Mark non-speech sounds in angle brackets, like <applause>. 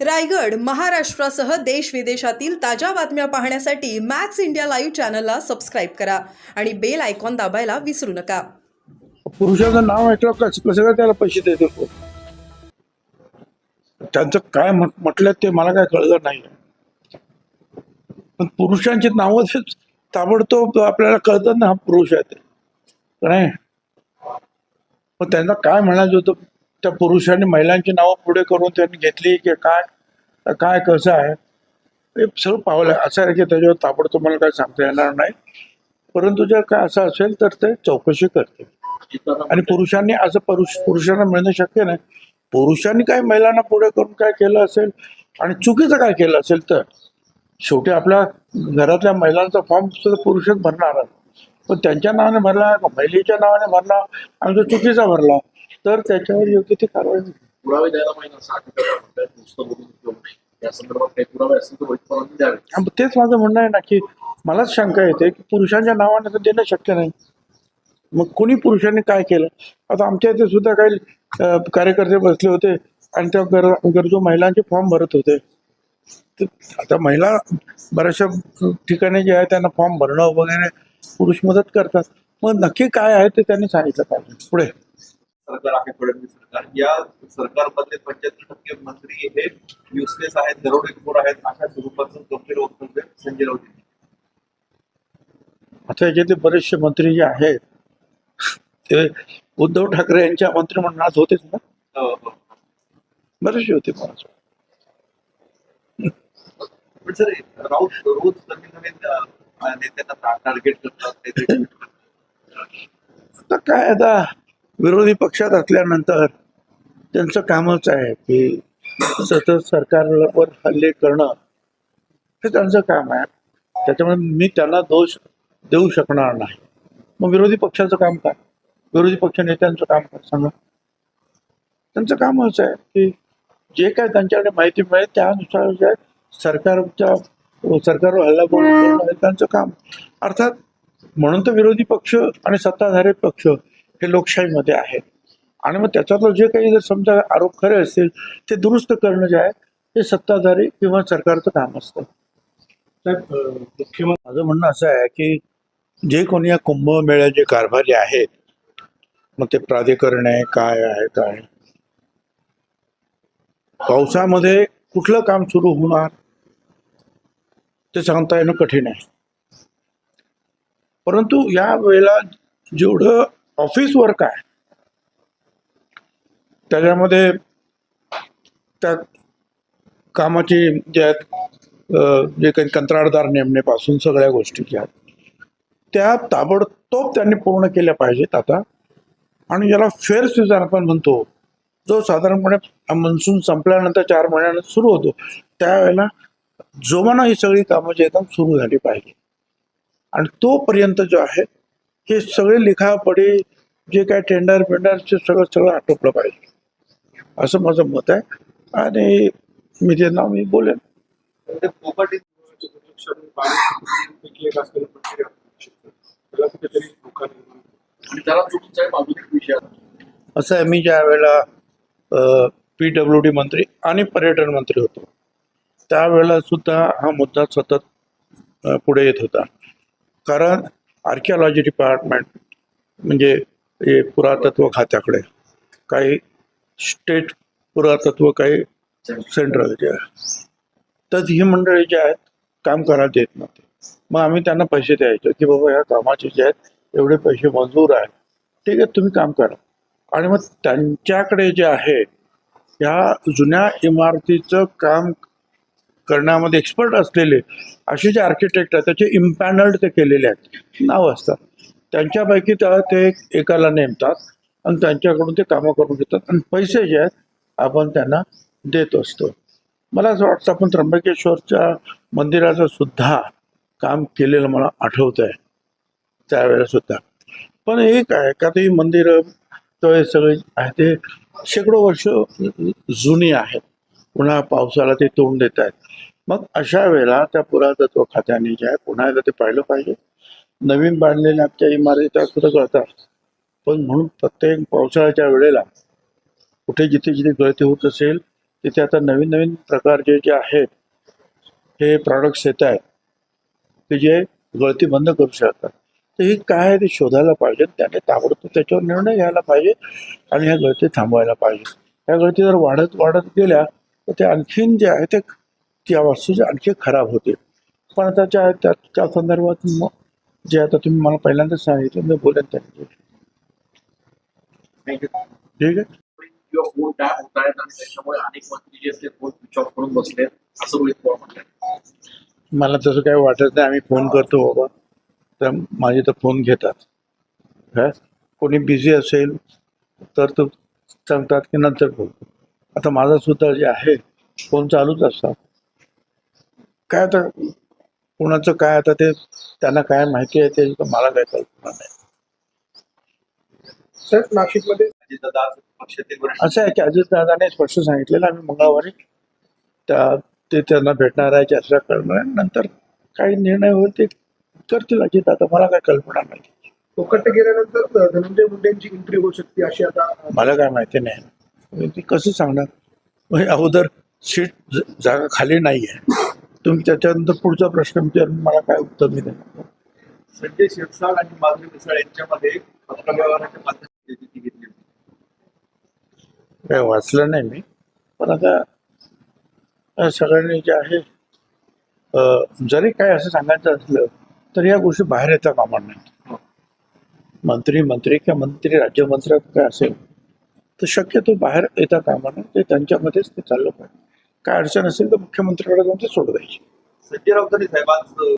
रायगड महाराष्ट्रासह देश विदेशातील ताज्या बातम्या पाहण्यासाठी मॅक्स इंडिया लाईव्ह चॅनलला सबस्क्राईब करा आणि बेल आयकॉन दाबायला विसरू नका. पुरुषाचं नाव ऐकलं कसं कसं काय त्याला पैसे देते? कोण त्यांचं काय म्हट- म्हटलं ते मला काय कळलं नाही. पण पुरुषांची नावं ते ताबडतोब आपल्याला कळतं ना हा पुरुष आहे ते. नाही. पण त्यांना काय म्हणायचं होतं? त्या पुरुषांनी महिलांची नावं पुढे करून त्यांनी घेतली की काय? काय कसं आहे? हे सर्व पावलं असं आहे की त्याच्यावर ताबडतोब मला काय सांगता येणार नाही. परंतु जर काय असं असेल तर ते चौकशी करते आणि पुरुषांनी असं पुरुष पुरुषांना मिळणं शक्य नाही. पुरुषांनी काय महिलांना पुढे करून काय केलं असेल? आणि चुकीचं काय केलं असेल तर? शेवटी आपल्या घरातल्या महिलांचा फॉर्म सुद्धा पुरुषच भरणार आहे. पण त्यांच्या नावाने भरला महिलेच्या नावाने भरला आणि तो चुकीचा भरला. तर त्याच्यावर योग्य ती कारवाई होईल. पुरावे द्यायला पाहिजे असं अधिकार म्हणतात नुसतं बोलून उपयोग नाही या संदर्भात काही पुरावे असतील तर वैधपणाने द्यावे आणि तेच माझं म्हणणं आहे ना की मलाच शंका येते की पुरुषांच्या नावाने तर देणं शक्य नाही. मग कोणी पुरुषांनी काय केलं? आता आमच्या इथे सुद्धा काही कार्यकर्ते बसले होते आणि त्या गर गरजू महिलांचे फॉर्म भरत होते. आता महिला बऱ्याचशा ठिकाणी जे आहे त्यांना फॉर्म भरणं वगैरे पुरुष मदत करतात. मग नक्की काय आहे ते त्यांनी सांगितलं पाहिजे. पुढे. सरकार आहे फडणवीस सरकार या सरकारमधले पंच्याहत्तर टक्के मंत्री हे युसलेस आहेत दरोडेखोर आहेत अशा स्वरूपाचं गंभीर वक्तव्य संजय राऊत यांनी आता याच्यातले बरेचसे मंत्री जे आहेत ते उद्धव ठाकरे यांच्या मंत्रिमंडळात होतेच ना अं, अं. बरेचसे होते. पण सर राऊत रोज नवीन नवीन नेत्यांना टार्गेट करतात <laughs> आता काय आता विरोधी पक्षात असल्यानंतर त्यांचं कामच आहे की सतत सरकारवर हल्ले करणं हे त्यांचं काम आहे. त्याच्यामुळे मी त्यांना दोष देऊ शकणार नाही. मग विरोधी पक्षाचं काम काय? विरोधी पक्ष नेत्यांचं काम काय? सांगा. त्यांचं कामच आहे की जे काय त्यांच्याकडे माहिती मिळेल त्यानुसार जे सरकारच्या सरकारवर हल्ला करणं हे त्यांचं काम. अर्थात म्हणून तर विरोधी पक्ष आणि सत्ताधारी पक्ष हे लोकशाहीमध्ये आहेत आणि मग त्याच्यातलं जे काही जर समजा आरोप खरे असतील ते दुरुस्त करणं जे आहे ते सत्ताधारी किंवा सरकारचं काम असतं. मुख्यमंत्री माझं म्हणणं असं आहे की जे कोणी या कुंभमेळ्याचे कारभारी आहेत मग ते प्राधिकरण आहे काय आहे काय आहे. पावसामध्ये कुठलं काम सुरू होणार? ते सांगता येणं कठीण आहे. परंतु या वेळेला जेवढं ऑफिस वर्क आहे. त्याच्यामध्ये त्या कामाची जे आहेत जे काही कंत्राटदार नेमण्यापासून सगळ्या गोष्टी ज्या आहेत त्या ताबडतोब त्यांनी पूर्ण केल्या पाहिजेत आता. आणि ज्याला फेअर सीझन आपण म्हणतो जो साधारणपणे मनसून संपल्यानंतर चार महिन्यानंतर सुरू होतो त्यावेळेला जोमानं ही सगळी कामं जी एकदम सुरू झाली पाहिजे आणि तोपर्यंत जो आहे हे सगळे लिखापडी जे काय टेंडर पेंडरचे सगळं सगळं आटोपलं पाहिजे. असं माझं मत आहे. आणि मी ते नाव मी बोलेन. असं आहे. मी ज्या वेळेला पी डब्ल्यू डी मंत्री आणि पर्यटन मंत्री होतो त्यावेळेला सुद्धा हा मुद्दा सतत पुढे येत होता. कारण आर्किओलॉजी डिपार्टमेंट म्हणजे हे पुरातत्व खात्याकडे. काही स्टेट पुरातत्व काही सेंट्रल जे आहे. तर ही मंडळी जी आहेत काम करायला देत नव्हते. मग आम्ही त्यांना पैसे द्यायचो की बाबा या कामाचे जे आहेत एवढे पैसे मंजूर आहेत. ठीक आहे तुम्ही काम करा. आणि मग त्यांच्याकडे जे आहे या जुन्या इमारतीचं काम करण्यामध्ये एक्सपर्ट असलेले असे जे आर्किटेक्ट आहेत त्याचे इम्पॅनल्ड ते केलेले आहेत. नाव असतात. त्यांच्यापैकी त्या ते एकाला नेमतात आणि त्यांच्याकडून ते कामं करून घेतात आणि पैसे जे आहेत आपण त्यांना देत असतो. मला असं वाटतं आपण त्र्यंबकेश्वरच्या मंदिराचं सुद्धा काम केलेलं मला आठवत आहे त्यावेळेला सुद्धा. पण एक आहे का ती मंदिरं तर हे सगळे आहे ते शेकडो वर्ष जुनी आहेत पुन्हा पावसाला ते तोंड देत आहेत मग अशा वेळेला त्या पुरातत्व खात्याने जे आहे पुन्हा एकदा ते पाहिलं पाहिजे. नवीन बांधलेल्या आमच्या इमारती त्या सुद्धा कळतात पण म्हणून प्रत्येक पावसाळ्याच्या वेळेला कुठे जिथे जिथे गळती होत असेल तिथे आता नवीन नवीन प्रकारचे जे आहेत हे प्रॉडक्ट्स येत आहेत ते जे गळती बंद करू शकतात. तर हे काय आहे ते शोधायला पाहिजे त्याने ताबडतोब त्याच्यावर निर्णय घ्यायला पाहिजे आणि ह्या गळती थांबवायला पाहिजे. ह्या गळती जर वाढत वाढत गेल्या तर ते आणखीन जे आहे ते त्या वस्तू आणखी खराब होते. पण आता त्या त्या त्या संदर्भात मग जे आता तुम्ही मला पहिल्यांदाच सांगितलं मी बोलेन थँक्यू ठीक आहे? किंवा फोन टॅप होत आहेत आणि त्याच्यामुळे अनेक मंत्री जे असते फोन स्विच ऑफ करून बसले. असं रोहित पवार म्हणतात. मला तसं काही वाटत नाही आम्ही फोन करतो बाबा. तर माझे तर फोन घेतात. काय कोणी बिझी असेल तर तो सांगतात की नंतर बोलतो आता माझा सुद्धा जे आहे फोन चालूच असतात. काय आता कोणाचं काय आता ते त्यांना काय माहिती आहे ते मला काय कल्पना नाही. सर नाशिकमध्ये असं आहे की अजितदादाने स्पष्ट सांगितलेलं आम्ही मंगळवारी त्या ते त्यांना भेटणार आहे चर्चा करणार आहे नंतर काही निर्णय होईल ते करतील अजितदादा मला काय कल्पना नाही. कोकट गेल्यानंतर धनंजय मुंडेंची एंट्री होऊ शकते अशी आता मला काय माहिती नाही. ती कसं सांगणार? म्हणजे अगोदर सीट जागा खाली नाही आहे तुम्ही त्याच्यानंतर पुढचा प्रश्न विचारून मला काय उत्तर मी देणार. संजय शिरसाट आणि माधुरी मिसाळ यांच्यामध्ये पत्रव्यवहाराच्या माध्यमातून ती घेतली होती. काय वाचलं नाही मी. पण आता सगळ्यांनी जे आहे जरी काय असं सांगायचं असलं तर या गोष्टी बाहेर येता कामा नाही मंत्री मंत्री किंवा मंत्री राज्यमंत्री काय असेल तर शक्यतो बाहेर येता कामा नये ते त्यांच्यामध्येच ते चाललं पाहिजे. काय अडचण असेल तर मुख्यमंत्र्याकडे जाऊन ते सोडवायची संजय राऊतांनी साहेबांचं